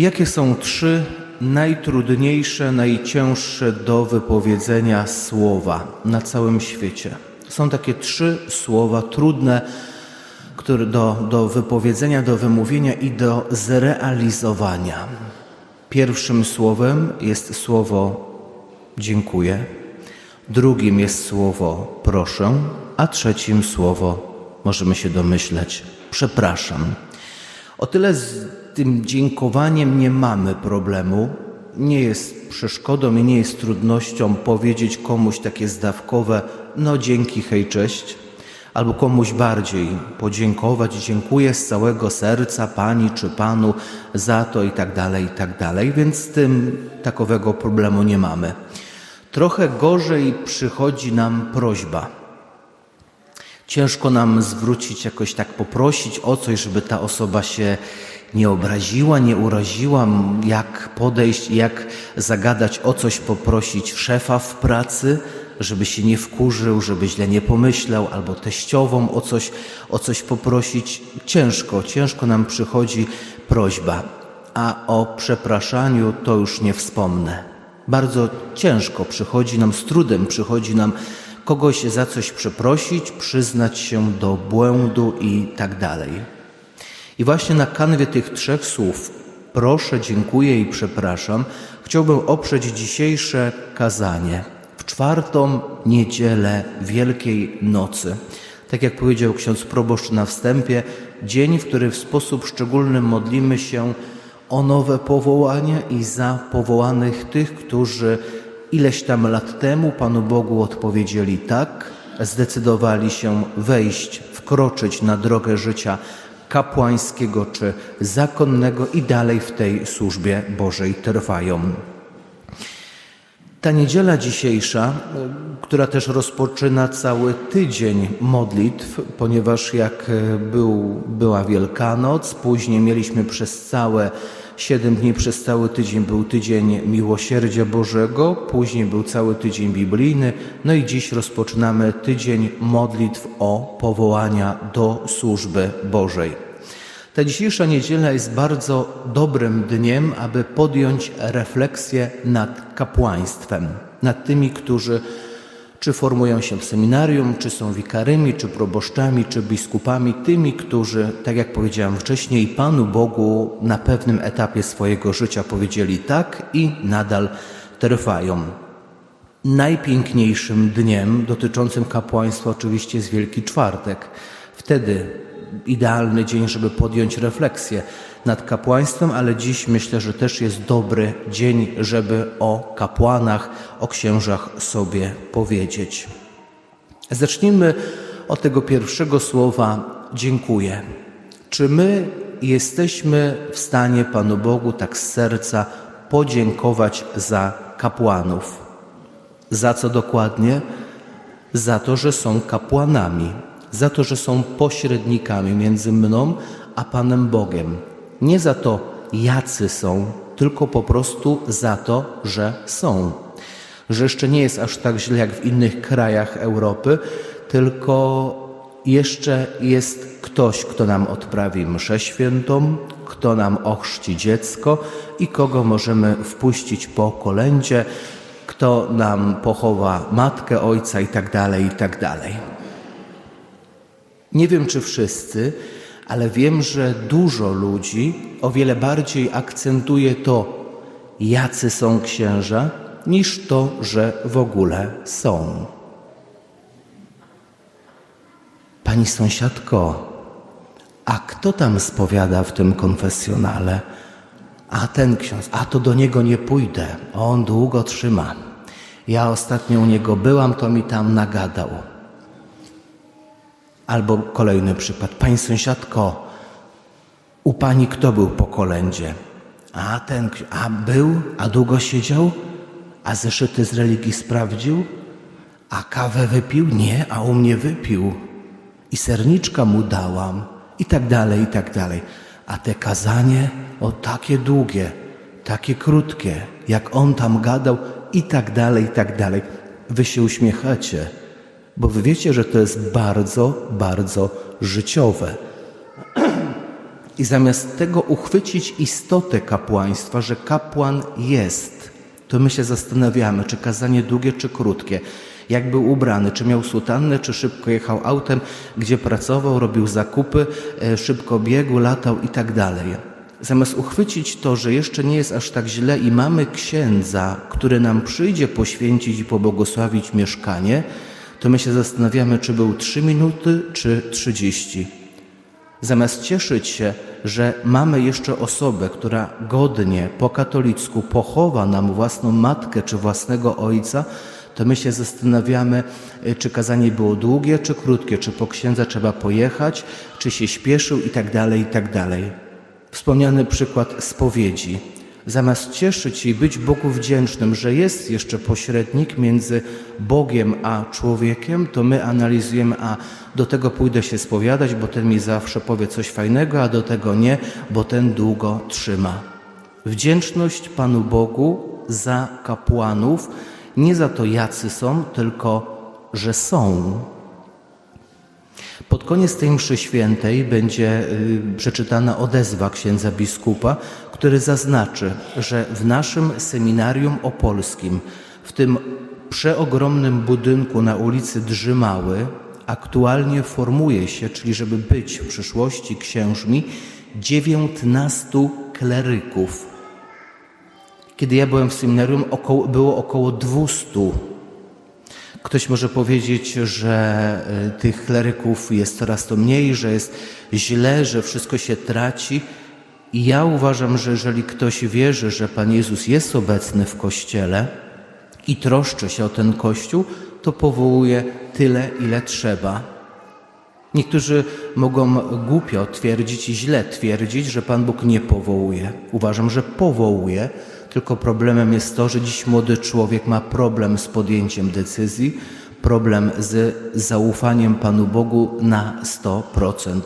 Jakie są trzy najtrudniejsze, najcięższe do wypowiedzenia słowa na całym świecie? Są takie trzy słowa trudne które do, do wypowiedzenia, do wymówienia i do zrealizowania. Pierwszym słowem jest słowo dziękuję, drugim jest słowo proszę, a trzecim słowo możemy się domyśleć przepraszam. O tyle z tym dziękowaniem nie mamy problemu. Nie jest przeszkodą i nie jest trudnością powiedzieć komuś takie zdawkowe no dzięki, hej, cześć. Albo komuś bardziej podziękować, dziękuję z całego serca pani czy panu za to i tak dalej, i tak dalej, więc z tym takowego problemu nie mamy. Trochę gorzej przychodzi nam prośba. Ciężko nam zwrócić, jakoś tak poprosić o coś, żeby ta osoba się nie obraziła, nie uraziła, jak podejść, jak zagadać o coś, poprosić szefa w pracy, żeby się nie wkurzył, żeby źle nie pomyślał, albo teściową o coś, o coś poprosić. Ciężko, ciężko nam przychodzi prośba, a o przepraszaniu to już nie wspomnę. Bardzo ciężko przychodzi nam, z trudem przychodzi nam kogoś za coś przeprosić, przyznać się do błędu i tak dalej. I właśnie na kanwie tych trzech słów proszę, dziękuję i przepraszam chciałbym oprzeć dzisiejsze kazanie w czwartą niedzielę Wielkiej Nocy. Tak jak powiedział ksiądz proboszcz na wstępie, dzień, w który w sposób szczególny modlimy się o nowe powołania i za powołanych tych, którzy ileś tam lat temu Panu Bogu odpowiedzieli tak, zdecydowali się wejść, wkroczyć na drogę życia kapłańskiego czy zakonnego i dalej w tej służbie Bożej trwają. Ta niedziela dzisiejsza, która też rozpoczyna cały tydzień modlitw, ponieważ jak był, była Wielkanoc, później mieliśmy przez całe siedem dni, przez cały tydzień był tydzień Miłosierdzia Bożego, później był cały tydzień biblijny, no i dziś rozpoczynamy tydzień modlitw o powołania do służby Bożej. Ta dzisiejsza niedziela jest bardzo dobrym dniem, aby podjąć refleksję nad kapłaństwem, nad tymi, którzy czy formują się w seminarium, czy są wikarymi, czy proboszczami, czy biskupami, tymi, którzy, tak jak powiedziałem wcześniej, Panu Bogu na pewnym etapie swojego życia powiedzieli tak i nadal trwają. Najpiękniejszym dniem dotyczącym kapłaństwa oczywiście jest Wielki Czwartek. Wtedy idealny dzień, żeby podjąć refleksję nad kapłaństwem, ale dziś myślę, że też jest dobry dzień, żeby o kapłanach, o księżach sobie powiedzieć. Zacznijmy od tego pierwszego słowa dziękuję. Czy my jesteśmy w stanie Panu Bogu tak z serca podziękować za kapłanów? Za co dokładnie? Za to, że są kapłanami za to, że są pośrednikami między mną a Panem Bogiem. Nie za to, jacy są, tylko po prostu za to, że są. Że jeszcze nie jest aż tak źle jak w innych krajach Europy, tylko jeszcze jest ktoś, kto nam odprawi mszę świętą, kto nam ochrzci dziecko i kogo możemy wpuścić po kolędzie, kto nam pochowa matkę, ojca i tak dalej, i tak. Nie wiem, czy wszyscy, ale wiem, że dużo ludzi o wiele bardziej akcentuje to, jacy są księża, niż to, że w ogóle są. Pani sąsiadko, a kto tam spowiada w tym konfesjonale? A ten ksiądz, a to do niego nie pójdę, on długo trzyma. Ja ostatnio u niego byłam, to mi tam nagadał. Albo kolejny przykład. Pani sąsiadko, u pani kto był po kolędzie? A ten, a był, a długo siedział? A zeszyty z religii sprawdził? A kawę wypił? Nie, a u mnie wypił. I serniczka mu dałam. I tak dalej, i tak dalej. A te kazanie, o takie długie, takie krótkie, jak on tam gadał, i tak dalej, i tak dalej. Wy się uśmiechacie bo wy wiecie, że to jest bardzo, bardzo życiowe. I zamiast tego uchwycić istotę kapłaństwa, że kapłan jest, to my się zastanawiamy, czy kazanie długie, czy krótkie. Jak był ubrany, czy miał sutannę, czy szybko jechał autem, gdzie pracował, robił zakupy, e, szybko biegł, latał i tak dalej. Zamiast uchwycić to, że jeszcze nie jest aż tak źle i mamy księdza, który nam przyjdzie poświęcić i pobłogosławić mieszkanie, to my się zastanawiamy, czy był 3 minuty, czy 30. Zamiast cieszyć się, że mamy jeszcze osobę, która godnie po katolicku pochowa nam własną matkę czy własnego ojca, to my się zastanawiamy, y, czy kazanie było długie, czy krótkie, czy po księdza trzeba pojechać, czy się śpieszył i tak dalej, i tak dalej. Wspomniany przykład spowiedzi. Zamiast cieszyć się i być Bogu wdzięcznym, że jest jeszcze pośrednik między Bogiem a człowiekiem, to my analizujemy, a do tego pójdę się spowiadać, bo ten mi zawsze powie coś fajnego, a do tego nie, bo ten długo trzyma. Wdzięczność Panu Bogu za kapłanów, nie za to jacy są, tylko że są. Pod koniec tej mszy świętej będzie y, przeczytana odezwa księdza biskupa, który zaznaczy, że w naszym seminarium opolskim, w tym przeogromnym budynku na ulicy Drzymały, aktualnie formuje się, czyli żeby być w przyszłości księżmi, 19 kleryków. Kiedy ja byłem w seminarium, około, było około 200 Ktoś może powiedzieć, że y, tych kleryków jest coraz to mniej, że jest źle, że wszystko się traci. I ja uważam, że jeżeli ktoś wierzy, że Pan Jezus jest obecny w Kościele i troszczy się o ten Kościół, to powołuje tyle, ile trzeba. Niektórzy mogą głupio twierdzić i źle twierdzić, że Pan Bóg nie powołuje. Uważam, że powołuje, tylko problemem jest to, że dziś młody człowiek ma problem z podjęciem decyzji, problem z zaufaniem Panu Bogu na 100%.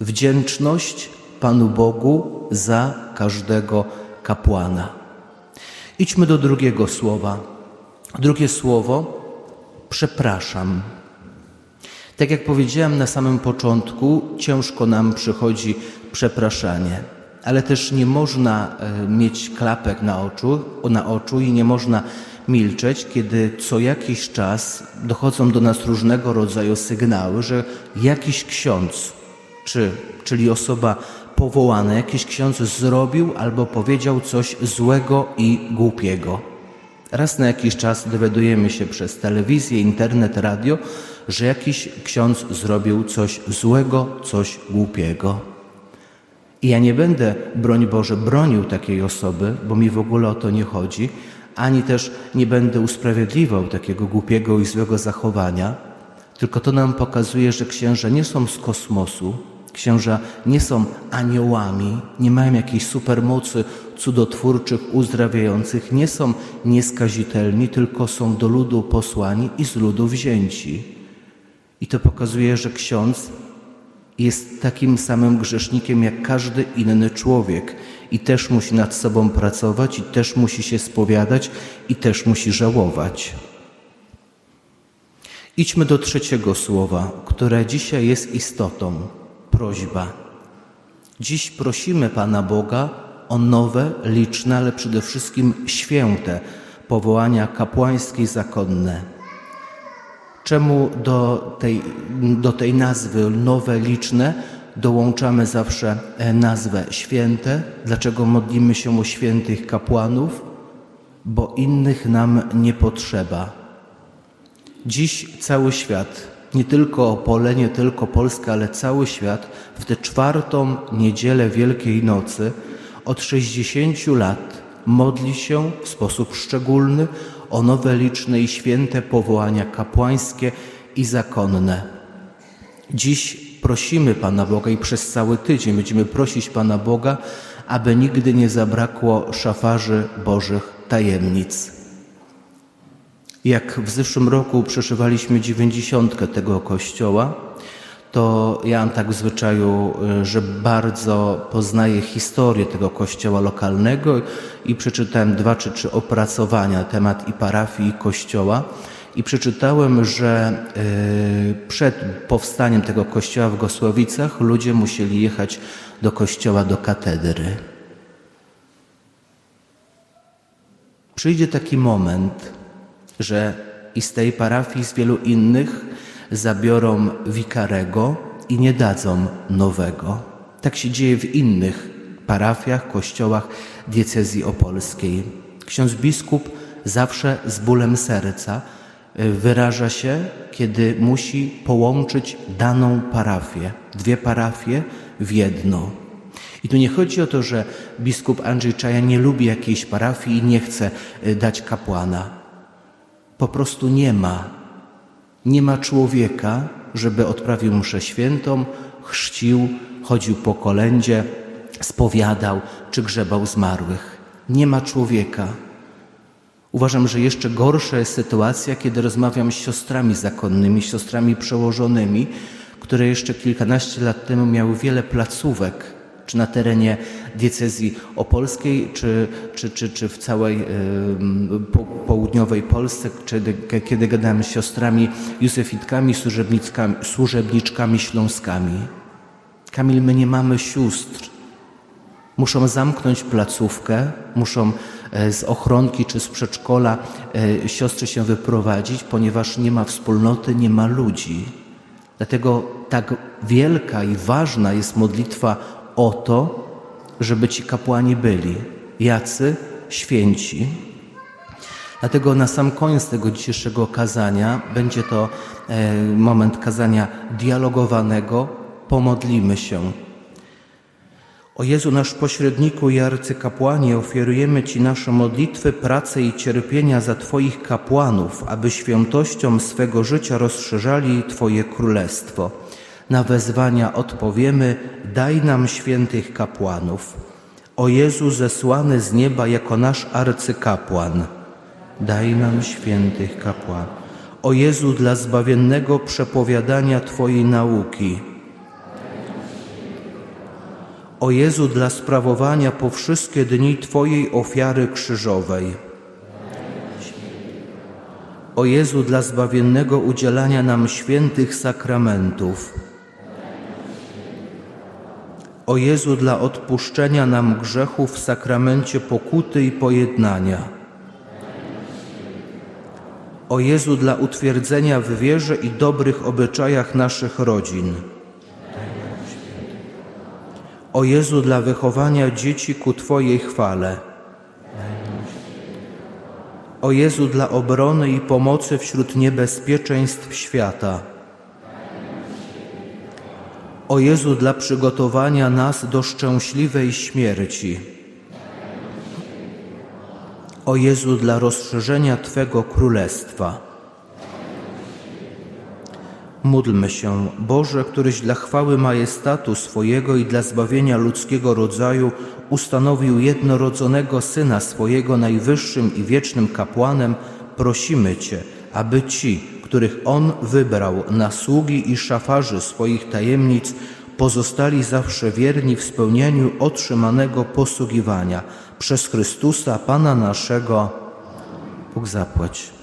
Wdzięczność Panu Bogu za każdego kapłana. Idźmy do drugiego słowa. Drugie słowo przepraszam. Tak jak powiedziałem na samym początku, ciężko nam przychodzi przepraszanie ale też nie można e, mieć klapek na oczu, na oczu i nie można milczeć, kiedy co jakiś czas dochodzą do nas różnego rodzaju sygnały, że jakiś ksiądz, czy, czyli osoba powołana, jakiś ksiądz zrobił albo powiedział coś złego i głupiego. Raz na jakiś czas dowiadujemy się przez telewizję, internet, radio, że jakiś ksiądz zrobił coś złego, coś głupiego. I ja nie będę, broń Boże, bronił takiej osoby, bo mi w ogóle o to nie chodzi, ani też nie będę usprawiedliwiał takiego głupiego i złego zachowania, tylko to nam pokazuje, że księża nie są z kosmosu, księża nie są aniołami, nie mają jakiejś supermocy cudotwórczych, uzdrawiających, nie są nieskazitelni, tylko są do ludu posłani i z ludu wzięci. I to pokazuje, że ksiądz jest takim samym grzesznikiem jak każdy inny człowiek i też musi nad sobą pracować, i też musi się spowiadać, i też musi żałować. Idźmy do trzeciego słowa, które dzisiaj jest istotą prośba. Dziś prosimy Pana Boga o nowe, liczne, ale przede wszystkim święte powołania kapłańskie i zakonne Czemu do tej, do tej nazwy nowe, liczne dołączamy zawsze e, nazwę święte? Dlaczego modlimy się o świętych kapłanów? Bo innych nam nie potrzeba. Dziś cały świat, nie tylko Opole, nie tylko Polska, ale cały świat w tę czwartą niedzielę Wielkiej Nocy od 60 lat modli się w sposób szczególny o nowe liczne i święte powołania kapłańskie i zakonne. Dziś prosimy Pana Boga i przez cały tydzień będziemy prosić Pana Boga, aby nigdy nie zabrakło szafarzy Bożych tajemnic. Jak w zeszłym roku przeżywaliśmy dziewięćdziesiątkę tego kościoła, to ja mam tak w zwyczaju, y, że bardzo poznaję historię tego kościoła lokalnego i przeczytałem dwa czy trzy opracowania na temat i parafii, i kościoła. i przeczytałem, że y, przed powstaniem tego kościoła w Gosłowicach ludzie musieli jechać do kościoła, do katedry. Przyjdzie taki moment, że i z tej parafii, i z wielu innych zabiorą wikarego i nie dadzą nowego. Tak się dzieje w innych parafiach, kościołach diecezji opolskiej. Ksiądz biskup zawsze z bólem serca y, wyraża się, kiedy musi połączyć daną parafię, dwie parafie w jedno. I tu nie chodzi o to, że biskup Andrzej Czaja nie lubi jakiejś parafii i nie chce y, dać kapłana. Po prostu nie ma. Nie ma człowieka, żeby odprawił mszę świętą, chrzcił, chodził po kolędzie, spowiadał czy grzebał zmarłych. Nie ma człowieka. Uważam, że jeszcze gorsza jest sytuacja, kiedy rozmawiam z siostrami zakonnymi, siostrami przełożonymi, które jeszcze kilkanaście lat temu miały wiele placówek, czy na terenie diecezji opolskiej, czy, czy, czy, czy w całej po, południowej Polsce, kiedy, kiedy gadałem z siostrami józefitkami, służebniczkami, służebniczkami śląskami. Kamil, my nie mamy sióstr. Muszą zamknąć placówkę, muszą e, z ochronki czy z przedszkola e, siostry się wyprowadzić, ponieważ nie ma wspólnoty, nie ma ludzi. Dlatego tak wielka i ważna jest modlitwa o to, żeby ci kapłani byli jacy święci. Dlatego na sam koniec tego dzisiejszego kazania będzie to e, moment kazania dialogowanego. Pomodlimy się. O Jezu, nasz pośredniku i arcykapłanie, ofiarujemy Ci nasze modlitwy, pracę i cierpienia za Twoich kapłanów, aby świętością swego życia rozszerzali Twoje królestwo. Na wezwania odpowiemy: Daj nam świętych kapłanów. O Jezu, zesłany z nieba jako nasz arcykapłan, daj nam świętych kapłanów. O Jezu, dla zbawiennego przepowiadania Twojej nauki. O Jezu, dla sprawowania po wszystkie dni Twojej ofiary krzyżowej. O Jezu, dla zbawiennego udzielania nam świętych sakramentów. O Jezu, dla odpuszczenia nam grzechów w sakramencie pokuty i pojednania. O Jezu, dla utwierdzenia w wierze i dobrych obyczajach naszych rodzin. O Jezu, dla wychowania dzieci ku Twojej chwale. O Jezu, dla obrony i pomocy wśród niebezpieczeństw świata. O Jezu, dla przygotowania nas do szczęśliwej śmierci. O Jezu, dla rozszerzenia Twego Królestwa. Módlmy się, Boże, któryś dla chwały majestatu swojego i dla zbawienia ludzkiego rodzaju ustanowił jednorodzonego Syna swojego najwyższym i wiecznym kapłanem, prosimy Cię, aby ci, których On wybrał na sługi i szafarzy swoich tajemnic, pozostali zawsze wierni w spełnieniu otrzymanego posługiwania przez Chrystusa Pana naszego. Bóg zapłać.